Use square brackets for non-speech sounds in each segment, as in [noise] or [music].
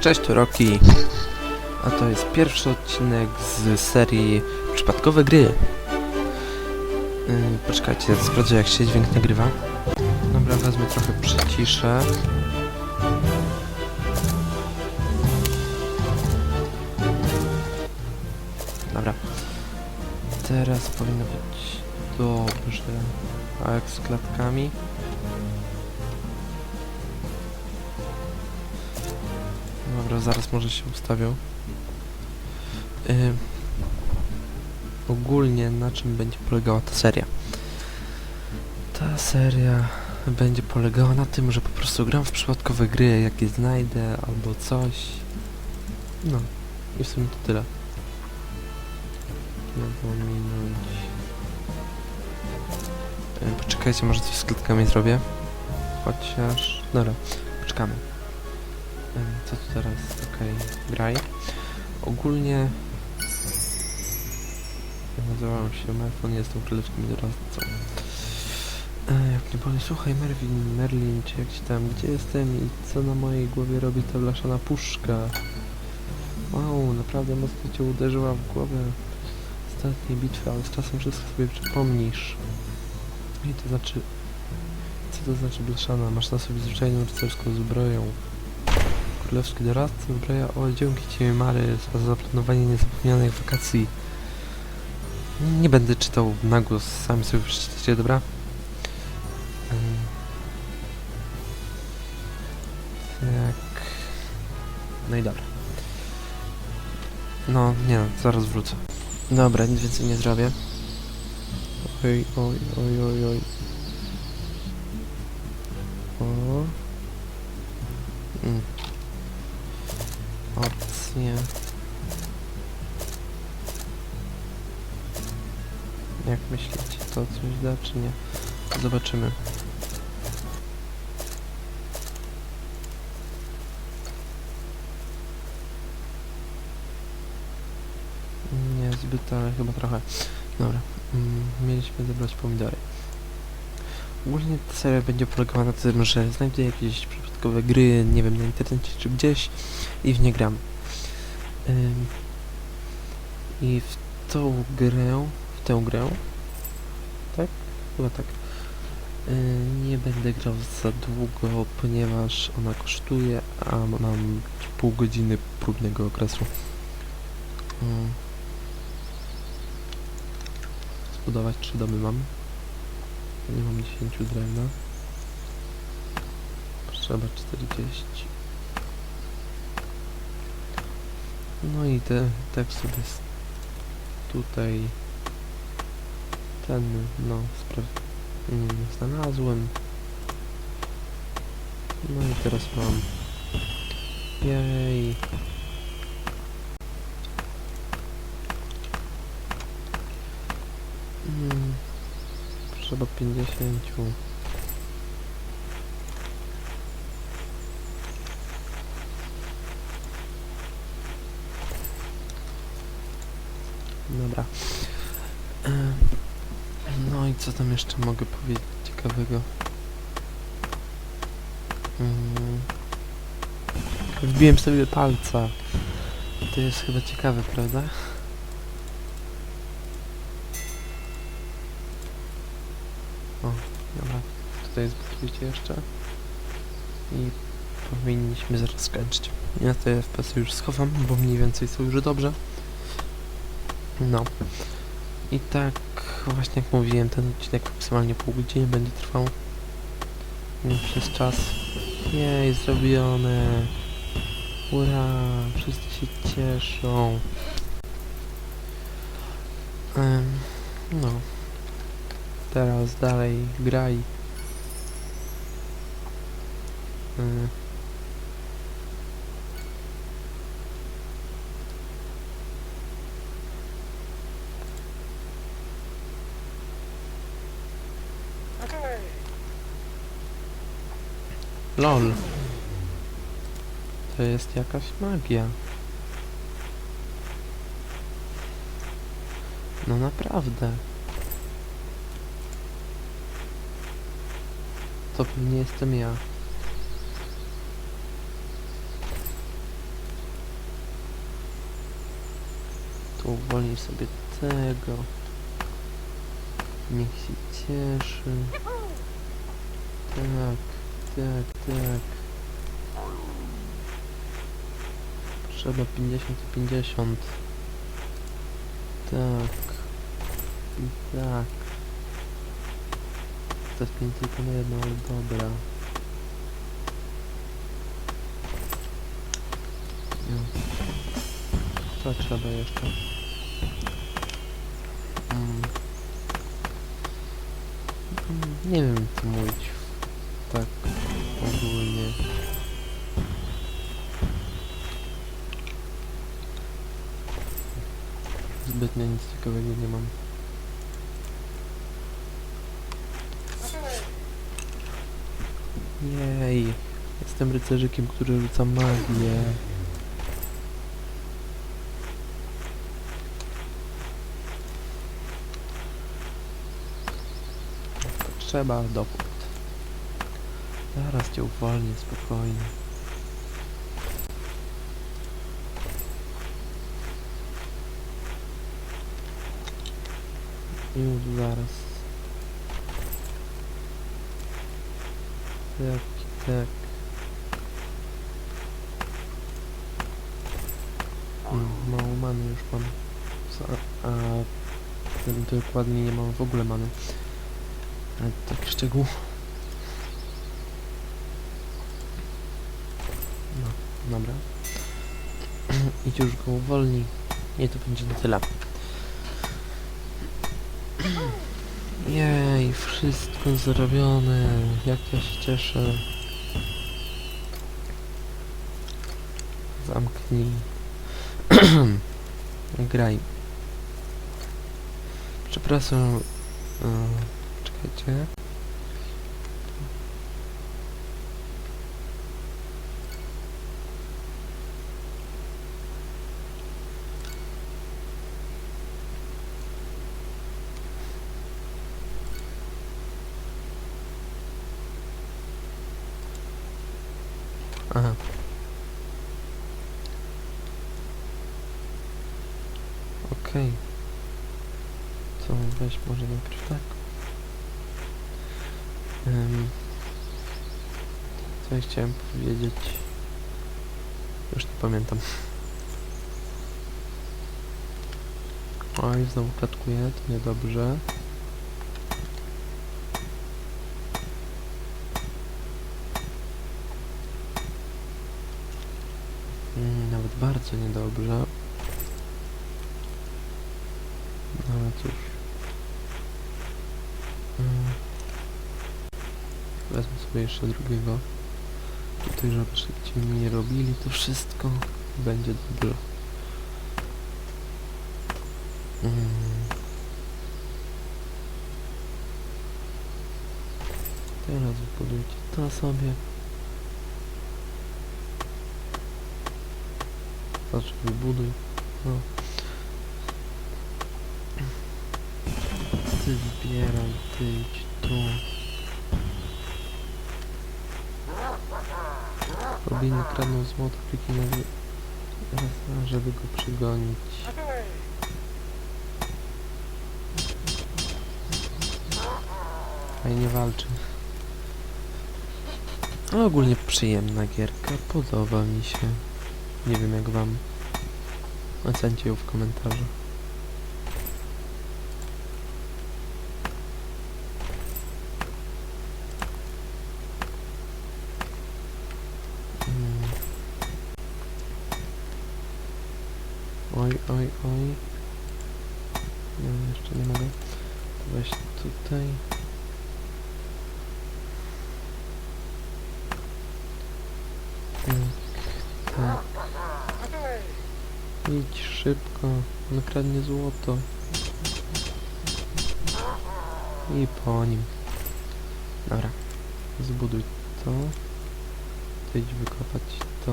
Cześć, tu Roki. A to jest pierwszy odcinek z serii Przypadkowe gry. Yy, poczekajcie, sprawdzę jak się dźwięk nagrywa. Dobra, wezmę trochę przyciszę. Dobra. Teraz powinno być dobrze. A jak z klatkami? Zaraz może się ustawią. Ym, ogólnie na czym będzie polegała ta seria? Ta seria będzie polegała na tym, że po prostu gram w przypadkowe gry, jakie znajdę albo coś. No, i w sumie to tyle. Nie pominąć. Ym, poczekajcie, może coś z klatkami zrobię. Chociaż... Dobra, poczekamy. Em, Co tu teraz? Okej, graj. Ogólnie nazywam się Merfon, jestem królewskim doradcą. E, jak nie powiem, słuchaj Merwin, Merlin, czy jak ci tam, gdzie jestem i co na mojej głowie robi ta blaszana puszka? Wow, naprawdę mocno cię uderzyła w głowę ostatniej bitwy, ale z czasem wszystko sobie przypomnisz. I to znaczy... Co to znaczy blaszana? Masz na sobie zwyczajną rycerską zbroję. Królewski doradca zbroja o dzięki Ci Mary za zaplanowanie niezapomnianych wakacji. Nie będę czytał na głos, sami sobie przeczytacie, dobra? Ym. Tak. No i dobra. No, nie, zaraz wrócę. Dobra, nic więcej nie zrobię. Oj, oj, oj, oj, oj. O. Mm. Opcje. Jak myślicie, to coś da, czy nie? Zobaczymy. Nie zbyt, ale chyba trochę. Dobra. Mm, mieliśmy zebrać pomidory. Ogólnie seria będzie polegała na tym, że znajdę jakieś przypadkowe gry, nie wiem, na internecie czy gdzieś i w nie gram. I w tą grę, w tę grę, tak? Chyba tak. Nie będę grał za długo, ponieważ ona kosztuje, a mam pół godziny próbnego okresu. Zbudować trzy domy mam. Nie mam 10 drewna. Potrzeba 40. No i te, tak sobie tutaj ten, no, spraw mm, znalazłem. No i teraz mam jej. Mm, Potrzeba 50. No i co tam jeszcze mogę powiedzieć ciekawego? Wbiłem sobie palca. To jest chyba ciekawe, prawda? O, dobra. Tutaj zbudujcie jeszcze. I powinniśmy zaraz skończyć. Ja te FPS-y już schowam, bo mniej więcej są już dobrze. No. I tak właśnie jak mówiłem, ten odcinek maksymalnie pół godziny będzie trwał. Przez czas. Jej, zrobione. Ura, wszyscy się cieszą. No. Teraz dalej graj. LOL. To jest jakaś magia. No naprawdę. To nie jestem ja. Tu uwolnij sobie tego. Niech się cieszy. Tak tak, tak. Trzeba 50 i 50. Tak. I tak. To jest pięć tylko na jedno, ale dobra. To trzeba jeszcze. Mm. Mm, Nie wiem co mówić. Tak ogólnie. Zbytnio nic ciekawego nie mam. Jej, jestem rycerzykiem, który rzuca magię. Trzeba dowód. Zaraz cię uwolnię spokojnie. Już zaraz. Tak, tak. Mm, Mało many już mam. A, a dokładnie nie mam w ogóle many. Tak szczegół. No, dobra. [clears throat] Idź już go uwolnij. Nie, to będzie na tyle. Jej, wszystko zrobione. Jak ja się cieszę. Zamknij. [clears throat] Graj. Przepraszam. e, czekajcie. Aha. Okej. Co, weź może najpierw tak. Em, co ja chciałem powiedzieć? Już nie pamiętam. Oj, znowu klatkuje, to niedobrze. Mm, Nawet bardzo niedobrze. No ale cóż. Mm. Wezmę sobie jeszcze drugiego. Tutaj, żebyście mi nie robili to wszystko. Będzie dobrze. Mm. Teraz wybudujcie to sobie. Znaczy wybuduj. No. Ty zbieraj, ty idź tu. Robinie kradną złoto, na żeby go przygonić. Fajnie walczy. No, ogólnie przyjemna gierka, podoba mi się. Nie wiem jak wam. Ocencie ją w komentarzu. Oj, oj, oj. Nie, jeszcze nie mogę. Weź tutaj. Mm, Tak. Idź szybko, on kradnie złoto. I po nim. Dobra, zbuduj to. Ty idź wykopać to.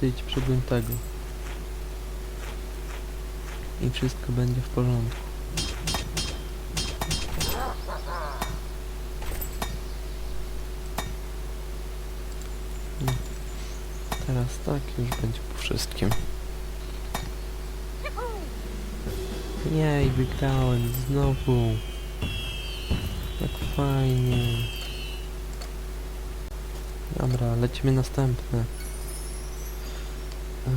Ty idź przebyń tego i wszystko będzie w porządku. No. Teraz tak już będzie po wszystkim. Jej, wygrałem znowu. Tak fajnie. Dobra, lecimy następne. Yy.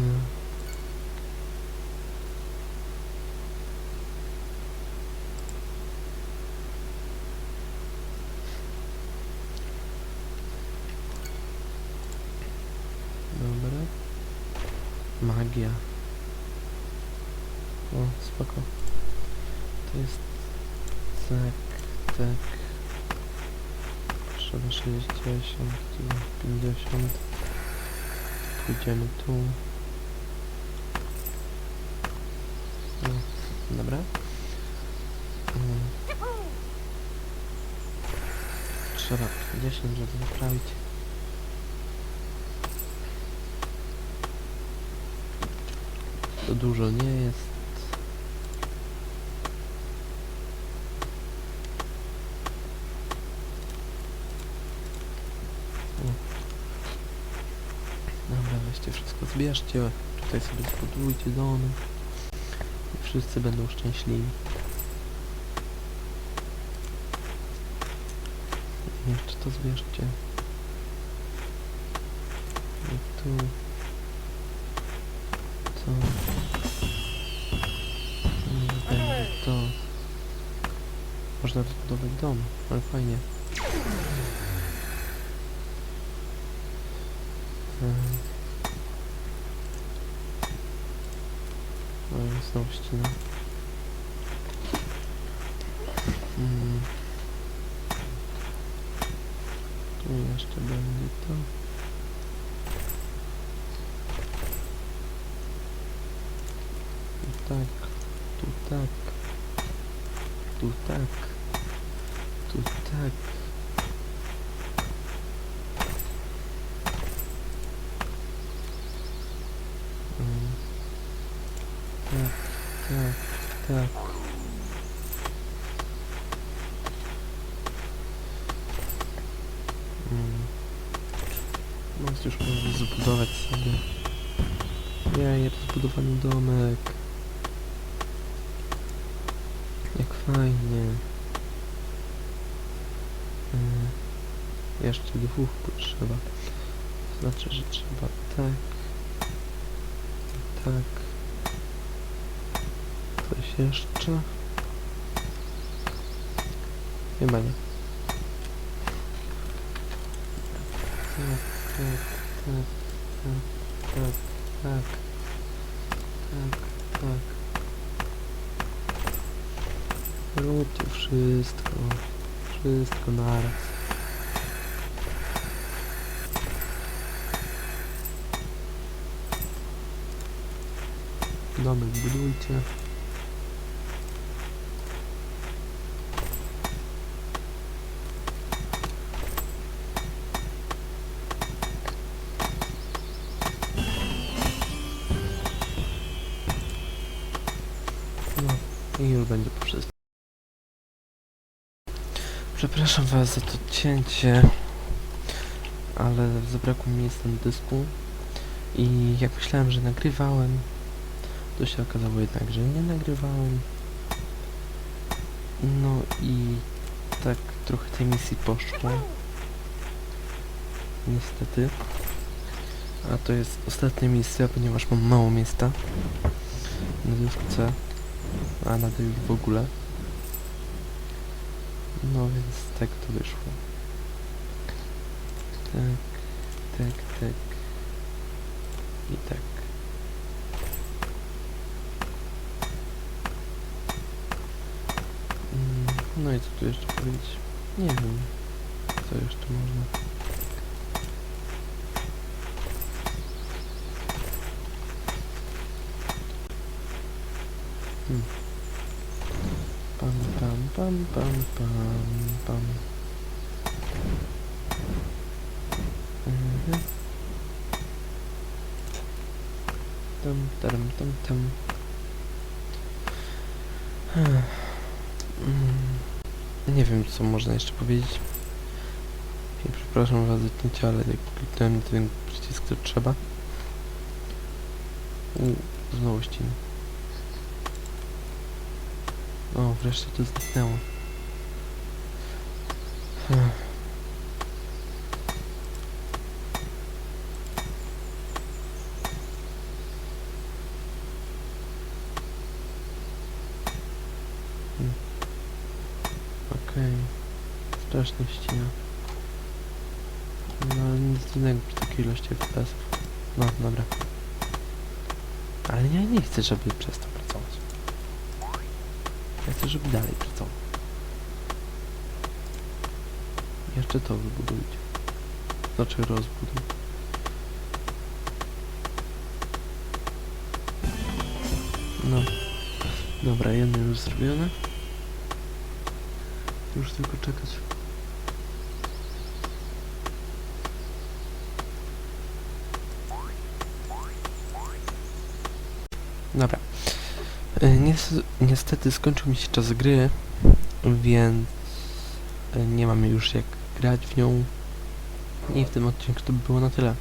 Pójdziemy tu. No, dobra. Mm. Trzeba 50, żeby naprawić. To dużo nie jest. O. Dobra, weźcie wszystko, zbierzcie. Tutaj sobie zbudujcie domy. I wszyscy będą szczęśliwi. I Jeszcze to zbierzcie. I tu. To. Będzie to. Można rozbudować dom, ale fajnie. Jest znowu ścina. Mm. Tu jeszcze będzie to. Tu tak, tu tak, tu tak, tu tak. Mm. Tak, tak, tak. Mm. Most już może zbudować sobie. Jej, rozbudowany domek. Jak fajnie. Mm. Jeszcze dwóch potrzeba. Znaczy, że trzeba tak. Tak. Jeszcze? Chyba nie. Tak, tak, tak, tak, tak, tak, tak, tak. Róbcie wszystko. Wszystko naraz. Domek budujcie. No i już będzie po wszystkim. Przepraszam was za to cięcie, ale zabrakło mi miejsca na dysku i jak myślałem, że nagrywałem, to się okazało jednak, że nie nagrywałem. No i tak trochę tej misji poszło. Niestety. A to jest ostatnia misja, ponieważ mam mało miejsca na dysku C, a na już w ogóle. No więc tak to wyszło. Tak, tak, tak. I tak. Mm, No i co tu jeszcze powiedzieć? Nie wiem, co jeszcze można. Hmm. Pam, pam, pam, pam. Mhm. Tam, tam, tam, tam. Ech. Mm. Nie wiem, co można jeszcze powiedzieć. I przepraszam was za cięcie, ale jak kliknąłem ten przycisk, to trzeba. Znowu ścin. O, wreszcie to zniknęło. Hmm. Okej. Strasznie ścina. No ale nic dziwnego przy takiej ilości FPS-ów. No, dobra. Ale ja nie chcę, żeby przez to. Ja chcę, żeby dalej pracował. Jeszcze to wybudujcie. Znaczy rozbuduj. No. Dobra, jedno już zrobione. Już tylko czekać. Dobra. E, Nies- niestety skończył mi się czas gry, więc e, nie mamy już jak grać w nią. I w tym odcinku to by było na tyle.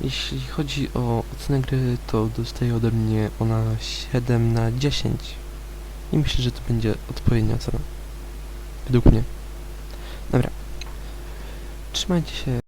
Jeśli chodzi o ocenę gry, to dostaje ode mnie ona 7 na 10. I myślę, że to będzie odpowiednia ocena. Według mnie. Dobra. Trzymajcie się.